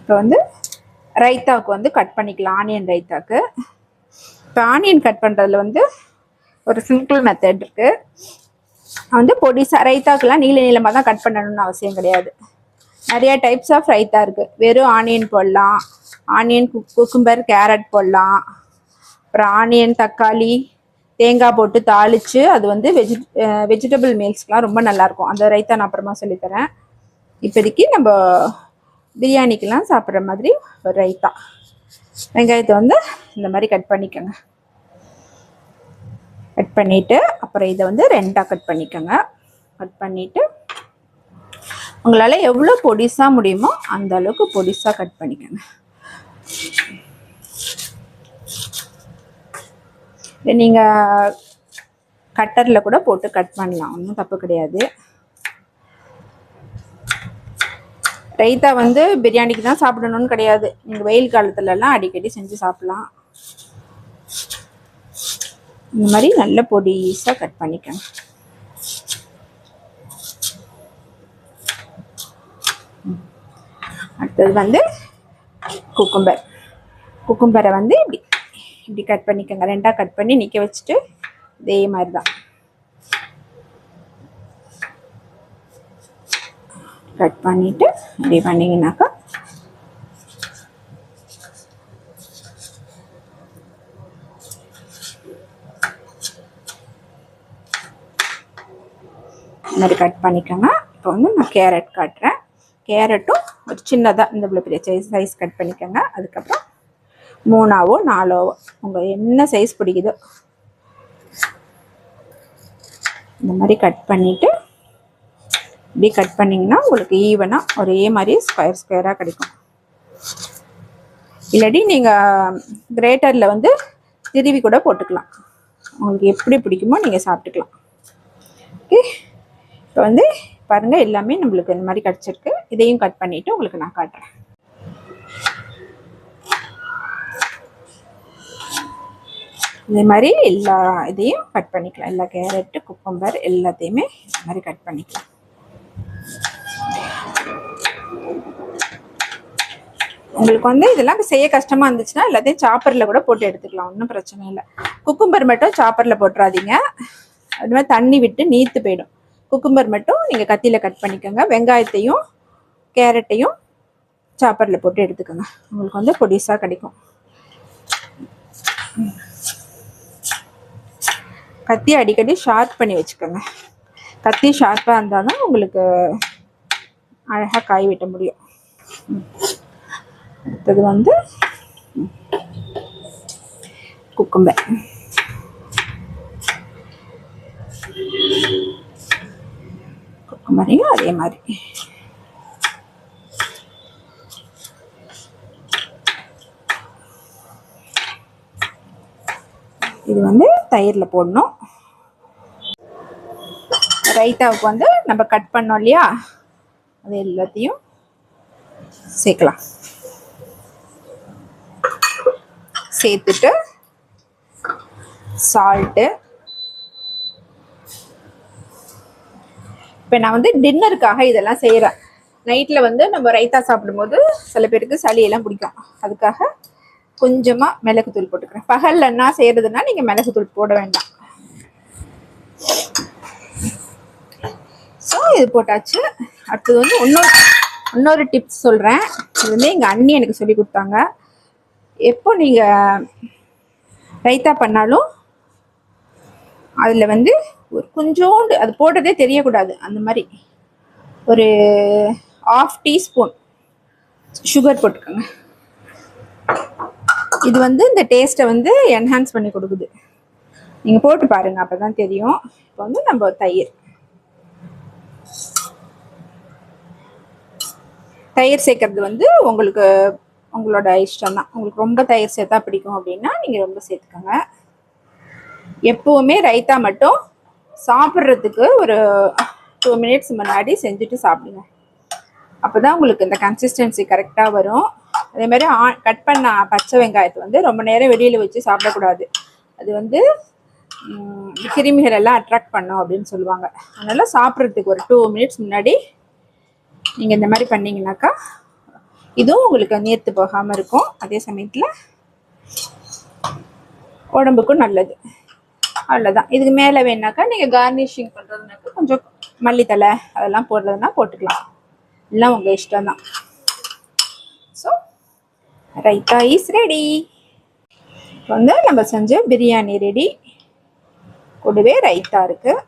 இப்போ வந்து ரைத்தாவுக்கு வந்து கட் பண்ணிக்கலாம் ஆனியன் ரைத்தாக்கு. இப்போ ஆனியன் கட் பண்ணுறதுல வந்து ஒரு சிம்பிள் மெத்தட் இருக்குது வந்து பொடிசா ரைத்தாக்கெல்லாம் நீள நீளமாக தான் கட் பண்ணணும்னு அவசியம் கிடையாது. நிறைய டைப்ஸ் ஆஃப் ரைத்தா இருக்குது வெறும் ஆனியன் போடலாம் ஆனியன் குக்கும்பர் கேரட் போடலாம் அப்புறம் ஆனியன் தக்காளி தேங்காய் போட்டு தாளித்து அது வந்து வெஜி வெஜிடபிள் மீல்ஸ்க்கெலாம் ரொம்ப நல்லாயிருக்கும் அந்த ரைத்தா நான் அப்புறமா சொல்லித்தரேன் இப்போதைக்கு நம்ம பிரியாணிக்கெலாம் சாப்பிட்ற மாதிரி ஒரு ரைத்தா. வெங்காயத்தை வந்து இந்த மாதிரி கட் பண்ணிக்கோங்க. கட் பண்ணிவிட்டு அப்புறம் இதை வந்து ரெண்டாக கட் பண்ணிக்கோங்க. கட் பண்ணிவிட்டு உங்களால் எவ்வளோ பொடிசாக முடியுமோ அந்த அளவுக்கு பொடிசாக கட் பண்ணிக்கோங்க. இதை நீங்கள் கட்டரில் கூட போட்டு கட் பண்ணலாம். ஒன்றும் தப்பு கிடையாது. ரைத்தா வந்து பிரியாணிக்கு தான் சாப்பிடணும்னு கிடையாது. நீங்கள் வெயில் காலத்துலலாம் அடிக்கடி செஞ்சு சாப்பிட்லாம். இந்த மாதிரி நல்ல பொடிசாக கட் பண்ணிக்கோங்க. அடுத்தது வந்து குக்கும்பர். குக்கும்பரை வந்து இப்படி இப்படி கட் பண்ணிக்கோங்க. ரெண்டாக கட் பண்ணி நிற்க வச்சுட்டு இதே மாதிரி தான் கட் பண்ணிவிட்டு இப்படி பண்ணிங்கனாக்கா இந்த மாதிரி கட் பண்ணிக்கோங்க. இப்போ வந்து நான் கேரட் காட்டுறேன். கேரட்டும் ஒரு சின்னதாக இந்த இவ்வளோ பெரிய சைஸ் சைஸ் கட் பண்ணிக்கோங்க. அதுக்கப்புறம் மூணாவோ நாலாவோ உங்கள் என்ன சைஸ் பிடிக்குதோ இந்த மாதிரி கட் பண்ணிவிட்டு இப்படி கட் பண்ணிங்கன்னா உங்களுக்கு ஈவனாக ஒரே மாதிரி ஸ்கொயர் ஸ்கொயராக கிடைக்கும். இல்லாட்டி நீங்கள் கிரேட்டரில் வந்து திருவி கூட போட்டுக்கலாம். உங்களுக்கு எப்படி பிடிக்குமோ நீங்கள் சாப்பிட்டுக்கலாம். ஓகே இப்போ வந்து பாருங்கள் எல்லாமே நம்மளுக்கு இந்த மாதிரி கிடச்சிருக்கு. இதையும் கட் பண்ணிவிட்டு உங்களுக்கு நான் காட்டுறேன். இதே மாதிரி எல்லா இதையும் கட் பண்ணிக்கலாம். எல்லா கேரட்டு குக்கம்பர் எல்லாத்தையுமே இந்த மாதிரி கட் பண்ணிக்கலாம். உங்களுக்கு வந்து இதெல்லாம் செய்ய கஷ்டமாக இருந்துச்சுன்னா எல்லாத்தையும் சாப்பரில் கூட போட்டு எடுத்துக்கலாம். ஒன்றும் பிரச்சனை இல்லை. குக்கும்பர் மட்டும் சாப்பரில் போட்டுறாதீங்க. அது மாதிரி தண்ணி விட்டு நீத்து போயிடும். குக்கும்பர் மட்டும் நீங்கள் கத்தியில் கட் பண்ணிக்கோங்க. வெங்காயத்தையும் கேரட்டையும் சாப்பரில் போட்டு எடுத்துக்கோங்க. உங்களுக்கு வந்து பொடிசாக கிடைக்கும். கத்தி அடிக்கடி ஷார்ப் பண்ணி வச்சுக்கோங்க. கத்தி ஷார்ப்பாக இருந்தால் தான் உங்களுக்கு அழகாக காய் வெட்ட முடியும். அடுத்தது வந்து குக்கும்பர். குக்கும்பரையும் அதே மாதிரி. இது வந்து தயிரில் போடணும். ரைத்தாவுக்கு வந்து நம்ம கட் பண்ணோம் இல்லையா? அது எல்லாத்தையும் சேர்க்கலாம். சேர்த்துட்டு சால்ட்டு இப்போ நான் வந்து டின்னருக்காக இதெல்லாம் செய்கிறேன் நைட்டில் வந்து நம்ம ரைத்தா சாப்பிடும்போது சில பேருக்கு சளியெல்லாம் பிடிக்கும். அதுக்காக கொஞ்சமாக மிளகுத்தூள் போட்டுக்கிறேன். பகல்லன்னா செய்கிறதுனா நீங்கள் மிளகுத்தூள் போட வேண்டாம். ஸோ இது போட்டாச்சு. அடுத்தது வந்து இன்னொரு இன்னொரு டிப்ஸ் சொல்கிறேன் இது வந்து எங்கள் அண்ணி எனக்கு சொல்லி கொடுத்தாங்க. எப்போ நீங்கள் ரைத்தா பண்ணாலும் அதில் வந்து ஒரு கொஞ்சோண்டு அது போட்டதே தெரியக்கூடாது. அந்த மாதிரி ஒரு ஆஃப் டீஸ்பூன் சுகர் போட்டுக்கோங்க. இது வந்து இந்த டேஸ்ட்டை வந்து என்ஹான்ஸ் பண்ணி கொடுக்குது. நீங்கள் போட்டு பாருங்கள் அப்போ தான் தெரியும். இப்போ வந்து நம்ம தயிர். தயிர் சேர்க்கறது வந்து உங்களுக்கு உங்களோட இஷ்டம் தான் உங்களுக்கு ரொம்ப தயிர் சேர்த்தா பிடிக்கும் அப்படின்னா நீங்கள் ரொம்ப சேர்த்துக்கோங்க. எப்போவுமே ரைத்தா மட்டும் சாப்பிட்றதுக்கு ஒரு டூ மினிட்ஸ் முன்னாடி செஞ்சுட்டு சாப்பிடுங்க. அப்போ தான் உங்களுக்கு இந்த கன்சிஸ்டன்சி கரெக்டாக வரும். அதே மாதிரி ஆ கட் பண்ண பச்சை வெங்காயத்தை வந்து ரொம்ப நேரம் வெளியில் வச்சு சாப்பிடக்கூடாது. அது வந்து கிருமிகள் எல்லாம் அட்ராக்ட் பண்ணும் அப்படின்னு சொல்லுவாங்க. அதனால் சாப்பிட்றதுக்கு ஒரு டூ மினிட்ஸ் முன்னாடி நீங்கள் இந்த மாதிரி பண்ணீங்கன்னாக்கா இதுவும் உங்களுக்கு நீர்த்து போகாமல் இருக்கும். அதே சமயத்தில் உடம்புக்கும் நல்லது. அவ்வளோதான் இதுக்கு மேலே வேணாக்கா நீங்கள் கார்னிஷிங் பண்ணுறதுனாக்கா கொஞ்சம் மல்லித்தலை அதெல்லாம் போடுறதுனா போட்டுக்கலாம். எல்லாம் உங்கள் இஷ்டம் தான் ஸோ ரைத்தா இஸ் ரெடி வந்து நம்ம செஞ்ச பிரியாணி ரெடி கூடவே ரைத்தா இருக்குது